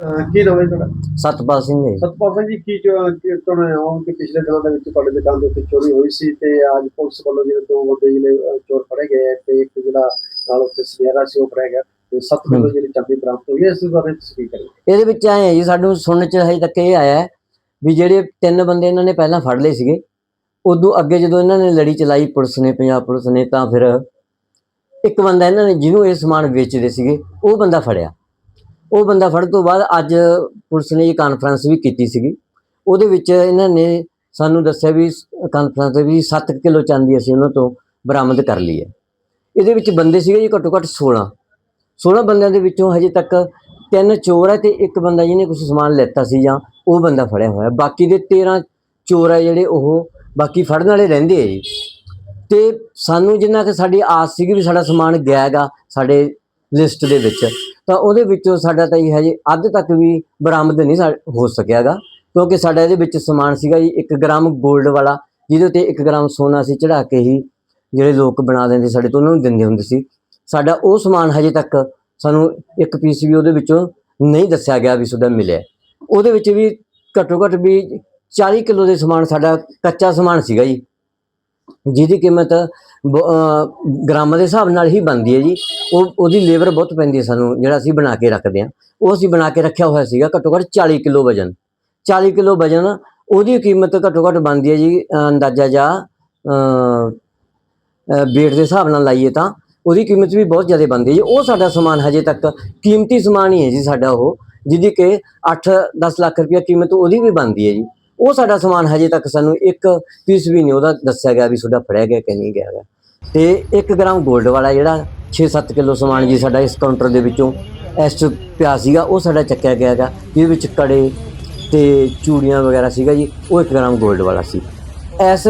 ਅਹ ਕੀ ਨਾਮ ਹੈ ਤੁਹਾਡਾ? ਸਤਪਾਲ ਸਿੰਘ ਜੀ। ਸਤਪਾਲ ਸਿੰਘ ਜੀ ਕੀ ਤੁਹਾਨੂੰ ਆਉਂ ਕਿ ਪਿਛਲੇ ਦਿਨਾਂ ਦੇ ਵਿੱਚ ਤੁਹਾਡੇ ਦੁਕਾਨ ਦੇ ਉੱਤੇ ਚੋਰੀ ਹੋਈ ਸੀ ਤੇ ਅੱਜ ਪੁਲਿਸ ਵੱਲੋਂ ਜਿਹੜੇ ਦੋ ਬੰਦੇ ਜਿਹੜੇ ਚੋਰ ਫੜੇ ਗਏ ਤੇ ਇੱਕ ਜਿਹੜਾ ਨਾਲ ਉੱਤੇ ਸਨੇਰਾ ਸੀ ਉਹ ਫੜਿਆ ਗਿਆ ਤੇ 7 ਕਿਲੋ ਜਿਹੜੀ ਚਾਂਦੀ ਬਰਾਮਦ ਹੋਈ ਹੈ ਇਸ ਦੇ ਬਾਰੇ ਤੁਸੀਂ ਕੀ ਕਰੋਗੇ ਇਹਦੇ ਵਿੱਚ ਆਏ ਜੀ ਸਾਨੂੰ ਸੁਣਨ ਚ ਹਜੇ ਤੱਕ ਇਹ ਆਇਆ ਹੈ ਵੀ ਜਿਹੜੇ ਤਿੰਨ ਬੰਦੇ ਇਹਨਾਂ ਨੇ ਪਹਿਲਾਂ ਫੜ ਲਏ ਸੀਗੇ ਉਦੋਂ ਅੱਗੇ ਜਦੋਂ ਇਹਨਾਂ ਨੇ ਲੜੀ ਚਲਾਈ ਪੁਲਿਸ ਨੇ ਪੰਜਾਬ ਪੁਲਿਸ ਨੇ ਤਾਂ ਫਿਰ ਇੱਕ ਬੰਦਾ ਇਹਨਾਂ ਨੇ ਜਿਹਨੂੰ ਇਹ ਸਮਾਨ ਵੇਚਦੇ ਸੀਗੇ ਉਹ ਬੰਦਾ ਫੜਿਆ। ਉਹ ਬੰਦਾ ਫੜਨ ਤੋਂ ਬਾਅਦ ਅੱਜ ਪੁਲਿਸ ਨੇ ਇਹ ਕਾਨਫਰੰਸ ਵੀ ਕੀਤੀ ਸੀਗੀ। ਉਹਦੇ ਵਿੱਚ ਇਹਨਾਂ ਨੇ ਸਾਨੂੰ ਦੱਸਿਆ ਵੀ ਕਾਨਫਰੰਸ ਦੇ ਵੀ 7 ਕਿਲੋ ਚਾਂਦੀ ਅਸੀਂ ਉਹਨਾਂ ਤੋਂ ਬਰਾਮਦ ਕਰ ਲਈ ਹੈ। ਇਹਦੇ ਵਿੱਚ ਬੰਦੇ ਸੀਗੇ ਜੀ ਘੱਟੋ ਘੱਟ 16 16 ਬੰਦਿਆਂ ਦੇ ਵਿੱਚੋਂ ਹਜੇ ਤੱਕ ਤਿੰਨ ਚੋਰ ਹੈ ਤੇ ਇੱਕ ਬੰਦਾ ਜਿਹਨੇ ਕੁਝ ਸਮਾਨ ਲੈਤਾ ਸੀ ਜਾਂ ਉਹ ਬੰਦਾ ਫੜਿਆ ਹੋਇਆ। ਬਾਕੀ ਦੇ 13 ਚੋਰ ਹੈ ਜਿਹੜੇ ਉਹ ਬਾਕੀ ਫੜਨ ਵਾਲੇ ਰਹਿੰਦੇ ਆ ਜੀ। ਤੇ ਸਾਨੂੰ ਜਿੰਨਾ ਕਿ ਸਾਡੀ ਆਸ ਸੀਗੀ ਵੀ ਸਾਡਾ ਸਮਾਨ ਗਿਆ ਹੈਗਾ ਸਾਡੇ ਲਿਸਟ ਦੇ ਵਿੱਚ। ਤਾਂ ਉਹਦੇ ਵਿੱਚੋਂ ਸਾਡਾ ਤਾਂ ਇਹ ਹਜੇ ਅੱਧ ਤੱਕ ਵੀ ਬਰਾਮਦ ਨਹੀਂ ਸਾ- ਹੋ ਸਕਿਆਗਾ, ਕਿਉਂਕਿ ਸਾਡਾ ਇਹਦੇ ਵਿੱਚ ਸਮਾਨ ਸੀਗਾ ਜੀ 1 ਗ੍ਰਾਮ 골ਡ ਵਾਲਾ, ਜਿਹਦੇ ਉੱਤੇ 1 ਗ੍ਰਾਮ ਸੋਨਾ ਸੀ ਚੜਾ ਕੇ ਹੀ ਜਿਹੜੇ ਲੋਕ ਬਣਾ ਦਿੰਦੇ ਸਾਡੇ ਤੋਂ, ਉਹਨਾਂ ਨੂੰ ਦਿੰਦੇ ਹੁੰਦੇ ਸੀ। ਸਾਡਾ ਉਹ ਸਮਾਨ ਹਜੇ ਤੱਕ ਸਾਨੂੰ ਇੱਕ ਪੀਸ ਵੀ ਉਹਦੇ ਵਿੱਚੋਂ ਨਹੀਂ ਦੱਸਿਆ ਗਿਆ ਵੀ ਸੁਦਾ ਮਿਲਿਆ। ਉਹਦੇ ਵਿੱਚ ਵੀ ਘੱਟੋ ਘੱਟ ਵੀ 40 ਕਿਲੋ ਦੇ ਸਮਾਨ, ਸਾਡਾ ਕੱਚਾ ਸਮਾਨ ਸੀਗਾ ਜੀ। ਜਿਹਦੀ ਕੀਮਤ, ਬ- ਅਹ, ਗ੍ਰਾਮਾਂ ਦੇ ਹਿਸਾਬ ਨਾਲ ਹੀ ਬਣਦੀ ਹੈ ਜੀ। ਉਹ, ਉਹਦੀ ਲੇਬਰ ਬਹੁਤ ਪੈਂਦੀ ਹੈ ਸਾਨੂੰ, ਜਿਹੜਾ ਅਸੀਂ ਬਣਾ ਕੇ ਰੱਖਦੇ ਹਾਂ। ਉਹ ਅਸੀਂ ਬਣਾ ਕੇ ਰੱਖਿਆ ਹੋਇਆ ਸੀਗਾ ਘੱਟੋ ਘੱਟ 40 ਕਿਲੋ ਵਜਨ। 40 ਕਿਲੋ ਵਜਨ, ਉਹਦੀ ਕੀਮਤ ਘੱਟੋ ਘੱਟ ਬਣਦੀ ਹੈ ਜੀ, ਅੰਦਾਜ਼ਾ ਜਾਂ ਵੇਟ ਦੇ ਹਿਸਾਬ ਨਾਲ ਲਾਈਏ ਤਾਂ, ਉਹਦੀ ਕੀਮਤ ਵੀ ਬਹੁਤ ਜ਼ਿਆਦਾ ਬਣਦੀ ਹੈ ਜੀ। ਉਹ ਸਾਡਾ ਸਮਾਨ ਹਜੇ ਤੱਕ ਕੀਮਤੀ ਸਮਾਨ ਹੀ ਹੈ ਜੀ ਸਾਡਾ ਉਹ, ਜਿਹਦੀ ਕਿ 8-10 ਲੱਖ ਰੁਪਏ ਕੀਮਤ ਉਹਦੀ ਵੀ ਬਣਦੀ ਹੈ ਜੀ। ਉਹ ਸਾਡਾ ਸਮਾਨ ਹਜੇ ਤੱਕ ਸਾਨੂੰ ਇੱਕ ਪੀਸ ਵੀ ਨਹੀਂ ਉਹਦਾ ਦੱਸਿਆ ਗਿਆ ਵੀ ਤੁਹਾਡਾ ਫੜਿਆ ਗਿਆ ਕਿ ਨਹੀਂ ਗਿਆ ਗਾ। ਤੇ 1 ਗ੍ਰਾਮ 골ਡ ਵਾਲਾ ਜਿਹੜਾ 6-7 ਕਿਲੋ ਸਮਾਨ ਜੀ ਸਾਡਾ ਇਸ ਕਾਊਂਟਰ ਦੇ ਵਿੱਚੋਂ ਇਸ ਪਿਆ ਸੀਗਾ, ਉਹ ਸਾਡਾ ਚੱਕਿਆ ਗਿਆ ਗਾ। ਜਿਹਦੇ ਵਿੱਚ ਕੜੇ ਤੇ ਚੂੜੀਆਂ ਵਗੈਰਾ ਸੀਗਾ ਜੀ, ਉਹ 1 ਗ੍ਰਾਮ 골ਡ ਵਾਲਾ ਸੀ। ਇਸ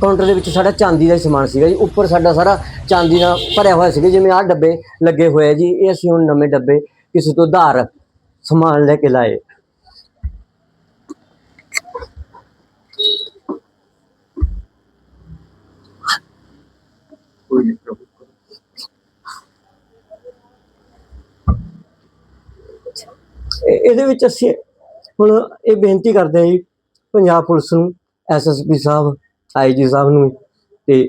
ਕਾਊਂਟਰ ਦੇ ਵਿੱਚ ਸਾਡਾ ਚਾਂਦੀ ਦਾ ਹੀ ਸਮਾਨ ਸੀਗਾ ਜੀ। ਉੱਪਰ ਸਾਡਾ ਸਾਰਾ ਚਾਂਦੀ ਨਾਲ ਭਰਿਆ ਹੋਇਆ ਸੀਗਾ, ਜਿਵੇਂ ਆਹ ਡੱਬੇ ਲੱਗੇ ਹੋਏ ਆ ਜੀ। ਇਹ ਅਸੀਂ ਹੁਣ ਨਵੇਂ ਡੱਬੇ ਕਿਸੇ ਤੋਂ ਉਧਾਰ ਸਮਾਨ ਲੈ ਕੇ ਲਾਏ। ਇਹਦੇ ਵਿੱਚ ਅਸੀਂ ਹੁਣ ਇਹ ਬੇਨਤੀ ਕਰਦੇ ਹਾਂ ਜੀ ਪੰਜਾਬ ਪੁਲਿਸ ਨੂੰ ਐਸਐਸਪੀ ਸਾਹਿਬ ਆਈਜੀ ਸਾਹਿਬ ਨੂੰ ਤੇ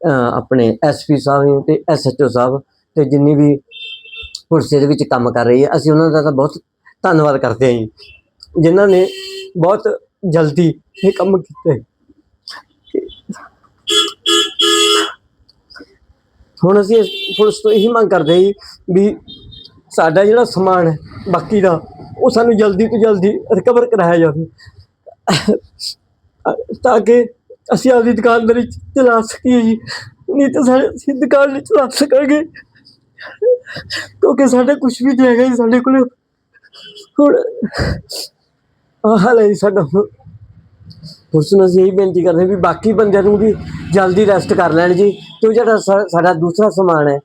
ਅਹ, ਆਪਣੇ ਐਸਪੀ ਸਾਹਿਬ ਨੂੰ ਤੇ ਐਸਐਚਓ ਸਾਹਿਬ ਤੇ ਜਿੰਨੀ ਵੀ ਪੁਲਿਸ ਦੇ ਵਿੱਚ ਕੰਮ ਕਰ ਰਹੀ ਹੈ ਅਸੀਂ ਉਹਨਾਂ ਦਾ ਤਾਂ ਬਹੁਤ ਧੰਨਵਾਦ ਕਰਦੇ ਹਾਂ ਜੀ ਜਿਨ੍ਹਾਂ ਨੇ ਬਹੁਤ ਜਲਦੀ ਇਹ ਕੰਮ ਕੀਤਾ ਹੈ। ਹੁਣ ਅਸੀਂ ਇਸ ਪੁਲਿਸ ਤੋਂ ਇਹੀ ਮੰਗ ਕਰਦੇ ਹਾਂ ਜੀ ਵੀ ਸਾਡਾ ਜਿਹੜਾ ਸਮਾਨ ਹੈ ਬਾਕੀ ਦਾ ਉਹ ਸਾਨੂੰ ਜਲਦੀ ਤੋਂ ਜਲਦੀ ਰਿਕਵਰ ਕਰਾਇਆ ਜਾਵੇ। ਤਾਂ ਕਿ ਅਸੀਂ ਆਪਦੀ ਦੁਕਾਨਦਾਰੀ ਚ- ਚਲਾ ਸਕੀਏ ਜੀ। ਨਹੀਂ ਤਾਂ ਸਾਡੇ ਅਸੀਂ ਦੁਕਾਨ ਨਹੀਂ ਚਲਾ ਸਕਾਂਗੇ। ਕਿਉਂਕਿ ਸਾਡੇ ਕੁਝ ਵੀ ਨਹੀਂ ਹੈਗਾ ਜੀ ਸਾਡੇ ਕੋਲ। ਹੁਣ ਆਹ ਹਾਲ ਜੀ ਸਾਡਾ ਪੁਲਿਸ ਨੂੰ ਅਸੀਂ ਇਹੀ ਬੇਨਤੀ ਕਰਦੇ ਵੀ ਬਾਕੀ ਬੰਦਿਆਂ ਨੂੰ ਵੀ ਜਲਦੀ ਰੈਸਟ ਕਰ ਲੈਣ ਜੀ। ਤੇ ਜਿਹੜਾ ਸਾਡਾ ਦੂਸਰਾ ਸਮਾਨ ਹੈ,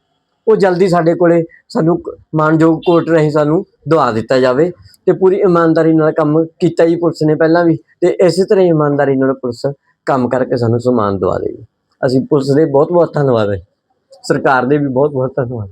ਉਹ ਜਲਦੀ ਸਾਡੇ ਕੋਲੇ ਸਾਨੂੰ ਕ- ਮਾਨਯੋਗ ਕੋਰਟ ਰਾਹੀਂ ਸਾਨੂੰ ਦਵਾ ਦਿੱਤਾ ਜਾਵੇ ਤੇ ਪੂਰੀ ਇਮਾਨਦਾਰੀ ਨਾਲ ਕੰਮ ਕੀਤਾ ਜੀ ਪੁਲਿਸ ਨੇ ਪਹਿਲਾਂ ਵੀ ਤੇ ਇਸੇ ਤਰ੍ਹਾਂ ਹੀ ਇਮਾਨਦਾਰੀ ਨਾਲ ਪੁਲਿਸ ਕੰਮ ਕਰਕੇ ਸਾਨੂੰ ਸਮਾਨ ਦਵਾ ਦੇਗੀ। ਅਸੀਂ ਪੁਲਿਸ ਦੇ ਬਹੁਤ ਬਹੁਤ ਧੰਨਵਾਦ ਹੈ। ਸਰਕਾਰ ਦੇ ਵੀ ਬਹੁਤ ਬਹੁਤ ਧੰਨਵਾਦ।